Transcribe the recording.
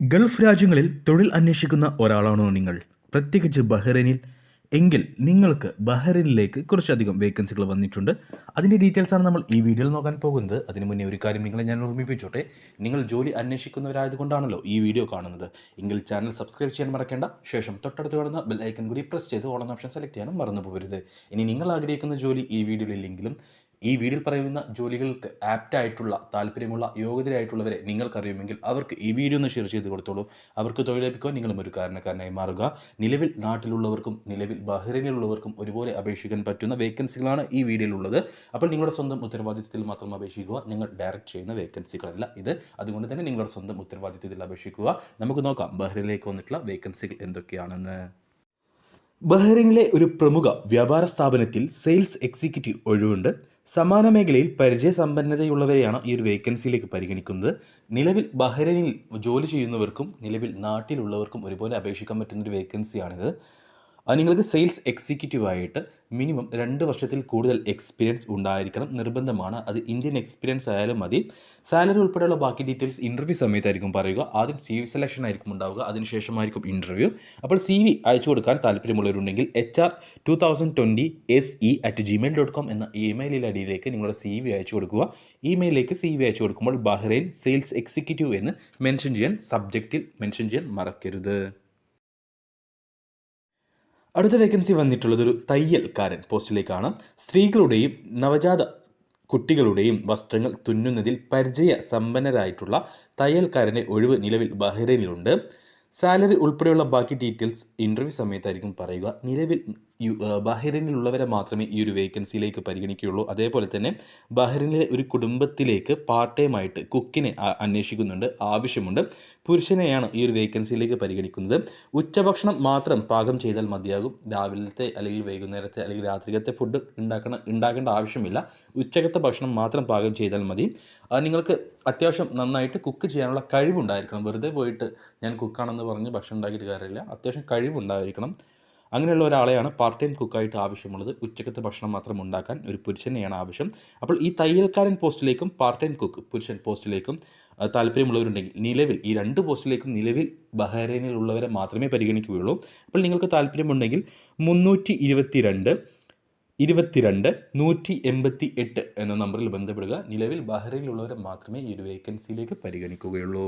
Gulf രാജ്യങ്ങളിൽ തൊഴിൽ അന്വേഷിക്കുന്ന ഒരാളാണോ നിങ്ങൾ? പ്രത്യേകിച്ച് ബഹ്റൈനിൽ. എങ്കിൽ നിങ്ങൾക്ക് ബഹ്റൈനിലേക്ക് കുറച്ചധികം വേക്കൻസികൾ വന്നിട്ടുണ്ട്. അതിന്റെ ഡീറ്റെയിൽസ് ആണ് നമ്മൾ ഈ വീഡിയോയിൽ നോക്കാൻ പോകുന്നത്. അതിന് മുന്നേ ഒരു കാര്യം നിങ്ങളെ ഞാൻ ഓർമ്മിപ്പിച്ചോട്ടെ. നിങ്ങൾ ജോലി അന്വേഷിക്കുന്നവരായതുകൊണ്ടാണല്ലോ ഈ വീഡിയോ കാണുന്നത്. എങ്കിൽ ചാനൽ സബ്സ്ക്രൈബ് ചെയ്യാൻ മറക്കേണ്ട. ശേഷം തൊട്ടടുത്ത് കാണുന്ന ബെൽ ഐക്കൺ കൂടി പ്രസ് ചെയ്ത് ഓൺ ഓപ്ഷൻ സെലക്ട് ചെയ്യാനും മറന്നു പോകരുത് ഇനി നിങ്ങൾ ആഗ്രഹിക്കുന്ന ജോലി ഈ വീഡിയോയിൽ ഇല്ലെങ്കിലും ഈ വീഡിയോയിൽ പറയുന്ന ജോലികൾക്ക് ആപ്റ്റ് ആയിട്ടുള്ള താല്പര്യമുള്ള യോഗ്യതരായിട്ടുള്ളവരെ നിങ്ങൾക്കറിയുമെങ്കിൽ അവർക്ക് ഈ വീഡിയോ ഒന്ന് ഷെയർ ചെയ്ത് കൊടുത്തോളൂ. അവർക്ക് തൊഴിൽ നിങ്ങളും ഒരു കാരണക്കാരനായി മാറുക. നിലവിൽ നാട്ടിലുള്ളവർക്കും നിലവിൽ ബഹ്റൈനിലുള്ളവർക്കും ഒരുപോലെ അപേക്ഷിക്കാൻ പറ്റുന്ന വേക്കൻസികളാണ് ഈ വീഡിയോയിലുള്ളത്. അപ്പോൾ നിങ്ങളുടെ സ്വന്തം ഉത്തരവാദിത്തത്തിൽ മാത്രം അപേക്ഷിക്കുക. നിങ്ങൾ ഡയറക്റ്റ് ചെയ്യുന്ന വേക്കൻസികളല്ല ഇത്. അതുകൊണ്ട് തന്നെ നിങ്ങളുടെ സ്വന്തം ഉത്തരവാദിത്തത്തിൽ അപേക്ഷിക്കുക. നമുക്ക് നോക്കാം ബഹ്റൈനിലേക്ക് വന്നിട്ടുള്ള വേക്കൻസികൾ എന്തൊക്കെയാണെന്ന്. ബഹ്റൈനിലെ ഒരു പ്രമുഖ വ്യാപാര സ്ഥാപനത്തിൽ സെയിൽസ് എക്സിക്യൂട്ടീവ് ഒഴിവുണ്ട്. സമാന മേഖലയിൽ പരിചയസമ്പന്നതയുള്ളവരെയാണ് ഈ ഒരു വേക്കൻസിയിലേക്ക് പരിഗണിക്കുന്നത്. നിലവിൽ ബഹ്റൈനിൽ ജോലി ചെയ്യുന്നവർക്കും നിലവിൽ നാട്ടിലുള്ളവർക്കും ഒരുപോലെ അപേക്ഷിക്കാൻ പറ്റുന്ന ഒരു വേക്കൻസിയാണിത്. അത് നിങ്ങൾക്ക് സെയിൽസ് എക്സിക്യൂട്ടീവ് ആയിട്ട് മിനിമം രണ്ട് വർഷത്തിൽ കൂടുതൽ എക്സ്പീരിയൻസ് ഉണ്ടായിരിക്കണം. നിർബന്ധമാണ്. അത് ഇന്ത്യൻ എക്സ്പീരിയൻസ് ആയാലും മതി. സാലറി ഉൾപ്പെടെയുള്ള ബാക്കി ഡീറ്റെയിൽസ് ഇന്റർവ്യൂ സമയത്തായിരിക്കും പറയുക. ആദ്യം സി വി സെലക്ഷൻ ആയിരിക്കും ഉണ്ടാവുക. അതിനുശേഷമായിരിക്കും ഇന്റർവ്യൂ അപ്പോൾ സി വി അയച്ചു കൊടുക്കാൻ താല്പര്യമുള്ളവരുണ്ടെങ്കിൽ H R two thousand twenty S E at Gmail dot com എന്ന ഇമെയിൽ അടിയിലേക്ക് നിങ്ങളുടെ സി വി അയച്ചു കൊടുക്കുക. ഇമെയിലിലേക്ക് സി വി അയച്ചു കൊടുക്കുമ്പോൾ ബഹ്റൈൻ സെയിൽസ് എക്സിക്യൂട്ടീവ് എന്ന് മെൻഷൻ ചെയ്യാൻ സബ്ജക്റ്റിൽ മെൻഷൻ ചെയ്യാൻ മറക്കരുത്. അടുത്ത വേക്കൻസി വന്നിട്ടുള്ളത് ഒരു തയ്യൽക്കാരൻ പോസ്റ്റിലേക്കാണ്. സ്ത്രീകളുടെയും നവജാത കുട്ടികളുടെയും വസ്ത്രങ്ങൾ തുന്നുന്നതിൽ പരിചയ സമ്പന്നരായിട്ടുള്ള തയ്യൽക്കാരന്റെ ഒഴിവ് നിലവിൽ ബഹ്റൈനിലുണ്ട്. സാലറി ഉൾപ്പെടെയുള്ള ബാക്കി ഡീറ്റെയിൽസ് ഇന്റർവ്യൂ സമയത്തായിരിക്കും പറയുക. നിലവിൽ യു ബഹ്റിനിലുള്ളവരെ മാത്രമേ ഈ ഒരു വേക്കൻസിയിലേക്ക് പരിഗണിക്കുകയുള്ളൂ. അതേപോലെ തന്നെ ബഹ്റിനിലെ ഒരു കുടുംബത്തിലേക്ക് പാർട്ട് ടൈം ആയിട്ട് കുക്കിനെ അന്വേഷിക്കുന്നുണ്ട്. ആവശ്യമുണ്ട്. പുരുഷനെയാണ് ഈ ഒരു വേക്കൻസിയിലേക്ക് പരിഗണിക്കുന്നത്. ഉച്ചഭക്ഷണം മാത്രം പാകം ചെയ്താൽ മതിയാകും. രാവിലത്തെ അല്ലെങ്കിൽ വൈകുന്നേരത്തെ അല്ലെങ്കിൽ രാത്രികത്തെ ഫുഡ് ഉണ്ടാക്കണം ഉണ്ടാക്കേണ്ട ആവശ്യമില്ല. ഉച്ചകത്തെ ഭക്ഷണം മാത്രം പാകം ചെയ്താൽ മതി. അത് നിങ്ങൾക്ക് അത്യാവശ്യം നന്നായിട്ട് കുക്ക് ചെയ്യാനുള്ള കഴിവുണ്ടായിരിക്കണം. വെറുതെ പോയിട്ട് ഞാൻ കുക്കാണെന്ന് പറഞ്ഞ് ഭക്ഷണം ഉണ്ടാക്കിയിട്ട് കാര്യമില്ല. അത്യാവശ്യം കഴിവുണ്ടായിരിക്കണം. അങ്ങനെയുള്ള ഒരാളെയാണ് പാർട്ട് ടൈം കുക്കായിട്ട് ആവശ്യമുള്ളത്. ഉച്ചക്കത്തെ ഭക്ഷണം മാത്രം ഉണ്ടാക്കാൻ ഒരു പുരുഷനെയാണ് ആവശ്യം. അപ്പോൾ ഈ തയ്യൽക്കാരൻ പോസ്റ്റിലേക്കും പാർട്ട് ടൈം കുക്ക് പുരുഷൻ പോസ്റ്റിലേക്കും താല്പര്യമുള്ളവരുണ്ടെങ്കിൽ നിലവിൽ ഈ രണ്ട് പോസ്റ്റിലേക്കും നിലവിൽ ബഹ്റൈനിലുള്ളവരെ മാത്രമേ പരിഗണിക്കുകയുള്ളൂ. അപ്പോൾ നിങ്ങൾക്ക് താല്പര്യമുണ്ടെങ്കിൽ മുന്നൂറ്റി ഇരുപത്തിരണ്ട് ഇരുപത്തിരണ്ട് നൂറ്റി എൺപത്തി എട്ട് എന്ന നമ്പറിൽ ബന്ധപ്പെടുക. നിലവിൽ ബഹ്റൈനിലുള്ളവരെ മാത്രമേ ഈ ഒരു വേക്കൻസിയിലേക്ക് പരിഗണിക്കുകയുള്ളൂ.